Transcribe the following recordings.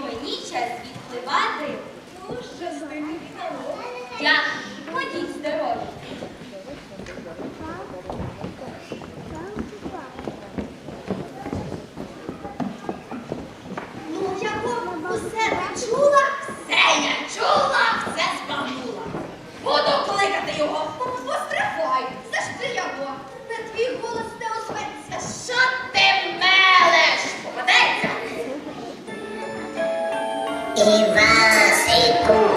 мені час відпливати. Ну, Дуже Дякую. Ходіть здорові. Ну, якому усе чула, все я чула, все збагнула. Буду кликати його. que você se.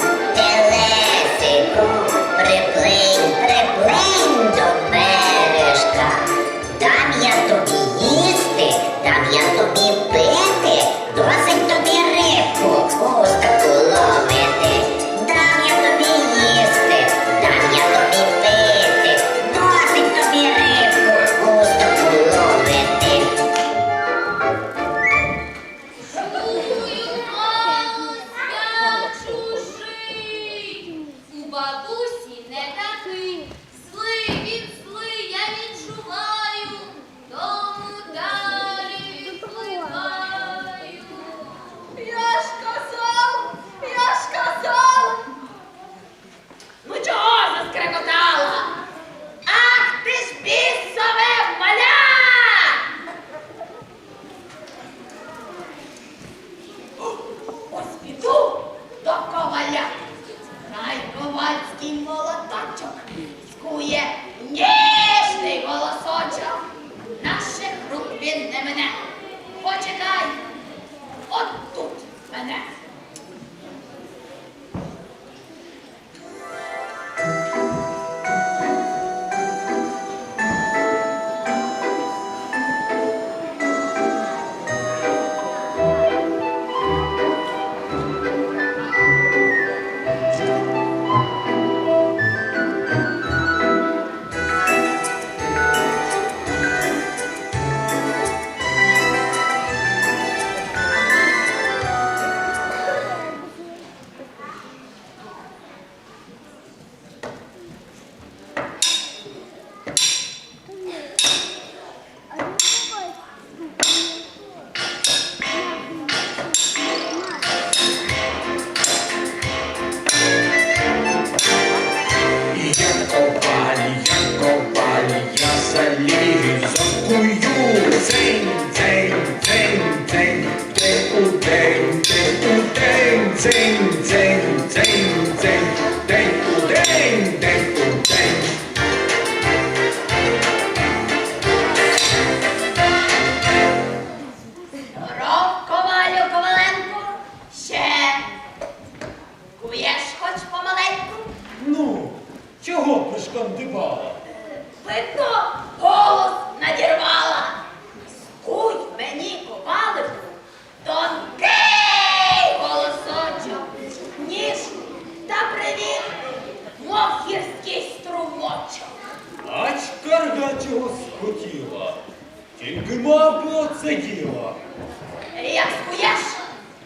Як спуєш,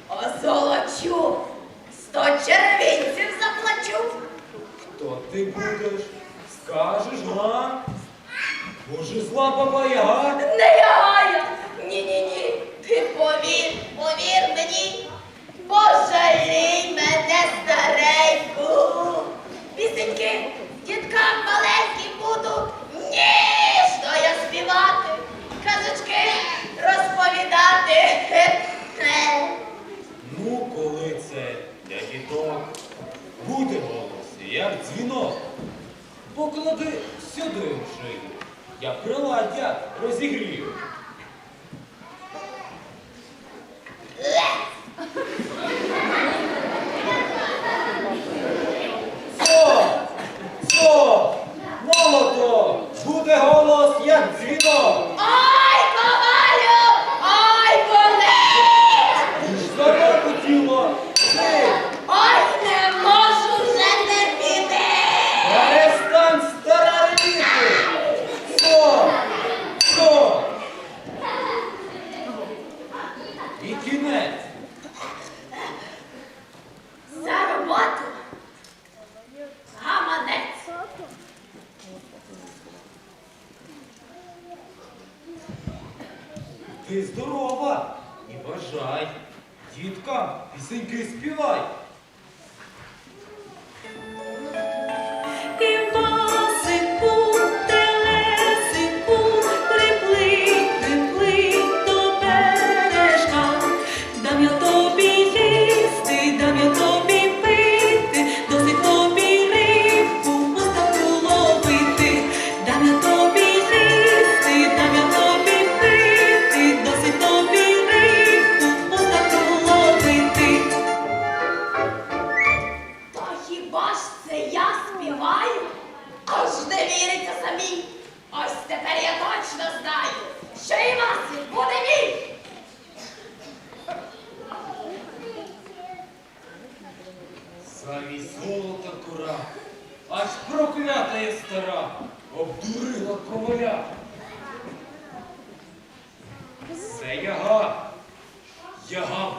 озолочу, сто червінців заплачу. Хто ти будеш? Скажеш, га? Боже, зла баба яга? Не я, ні-ні-ні. Ти повір, повір мені. Пожалій мене стареньку. Пісеньки діткам маленьким буду ніжно я співати. Казочки розповідати. Ну, коли це для діток, буде голос, як дзвінок. Поклади сюди шию, я приладдя розігрію. замість золота кора, аж проклята є стара, обдурила коваля. Це яга, яга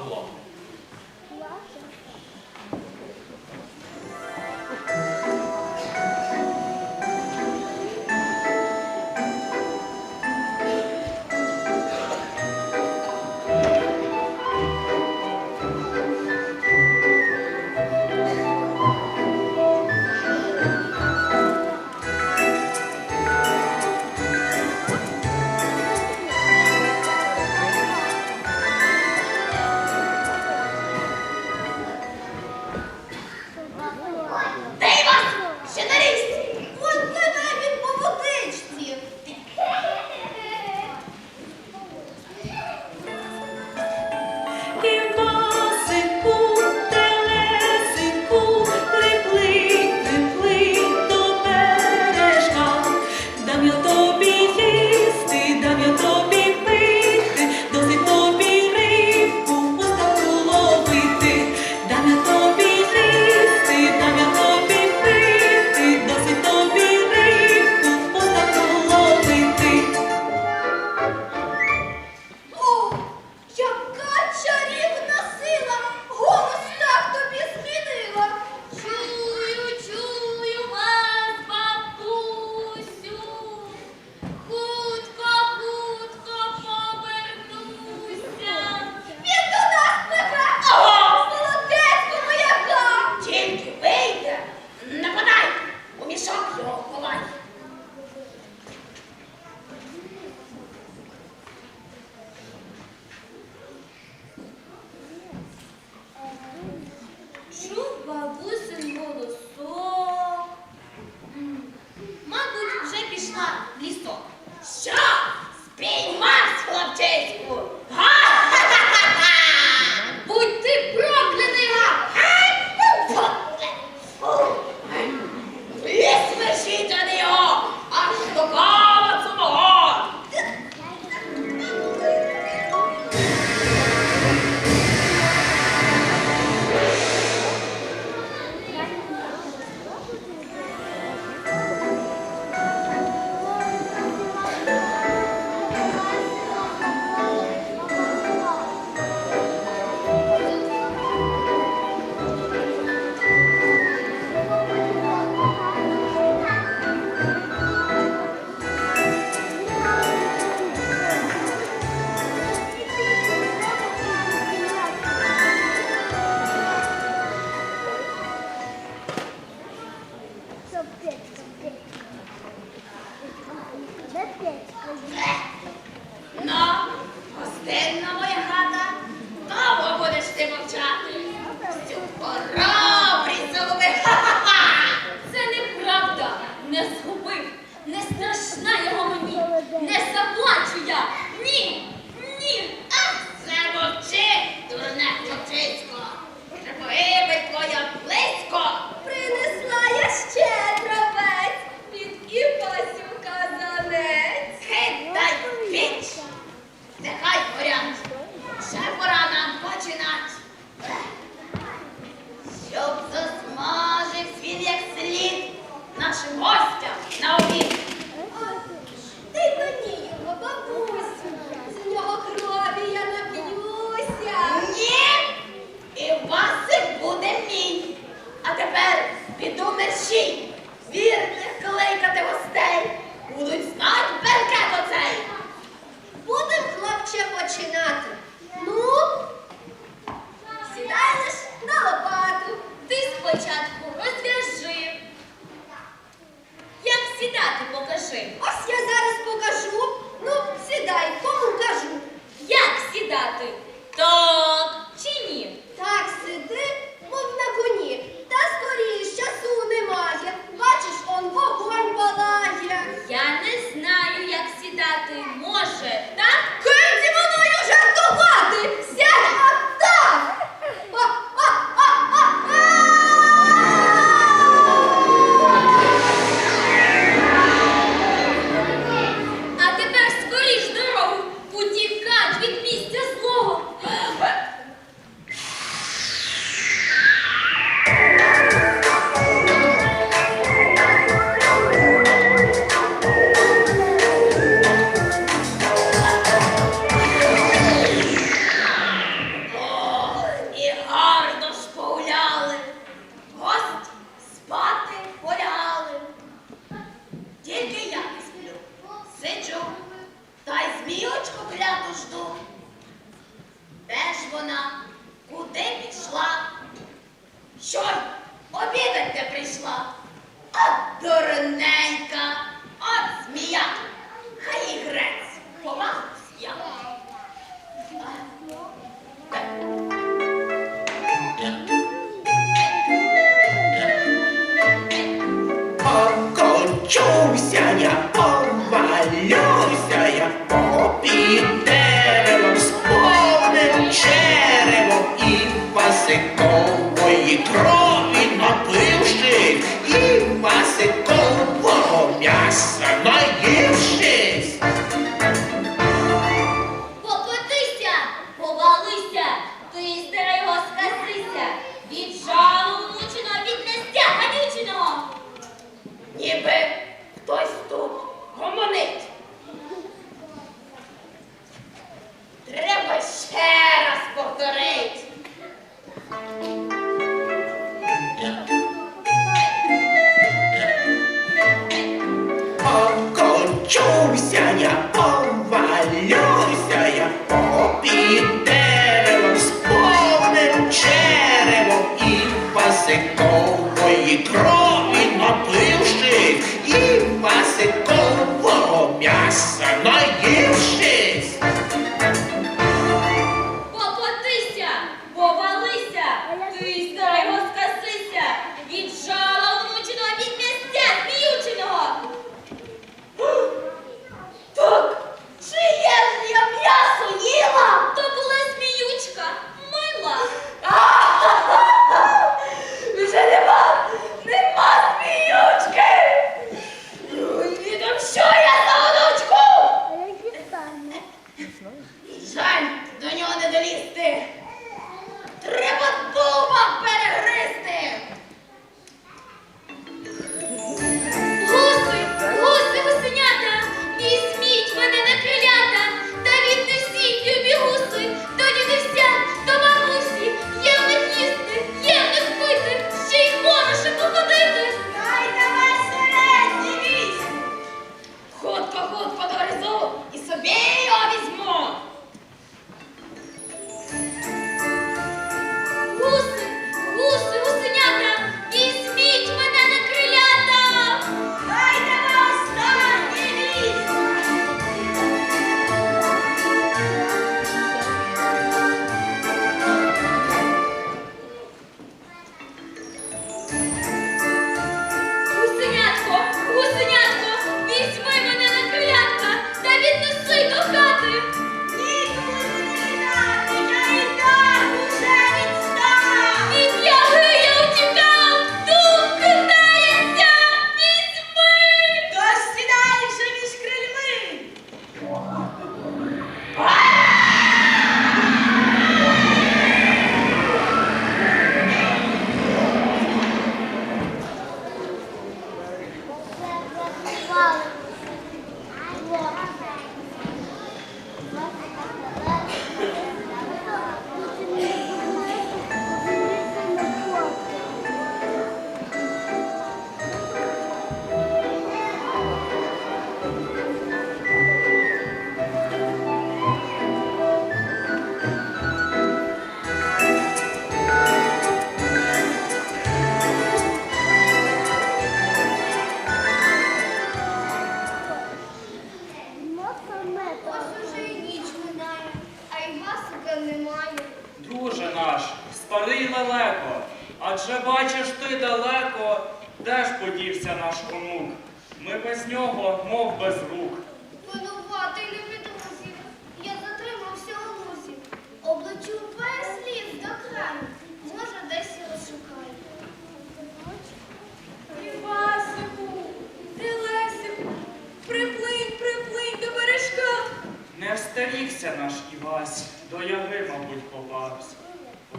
Стерігся наш Івась, до яги, мабуть, попався.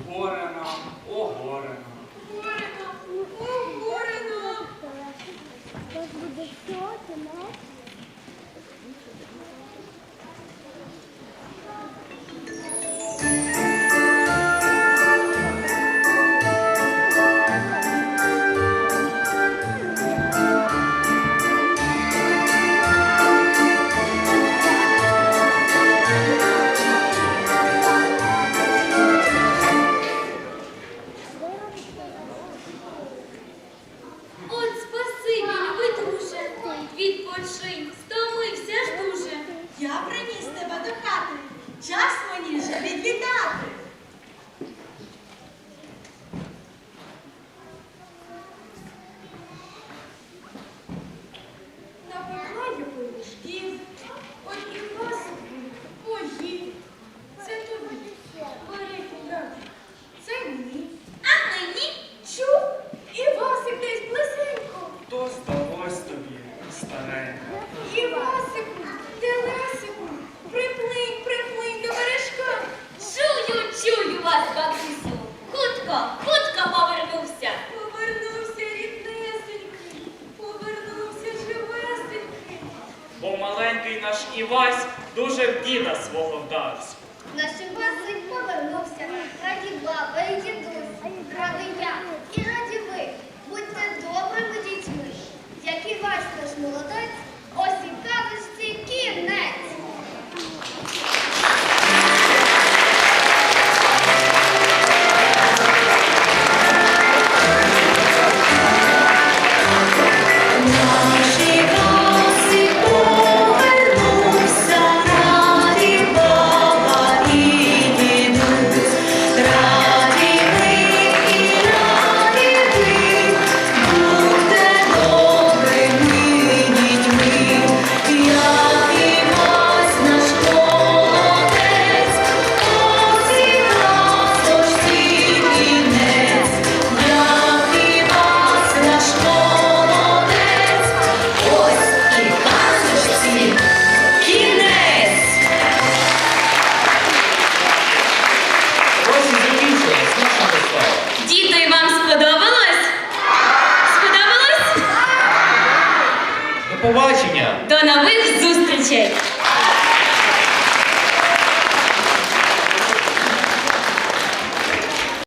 Горе нам, о горе нам. Горе нам, о горе нам.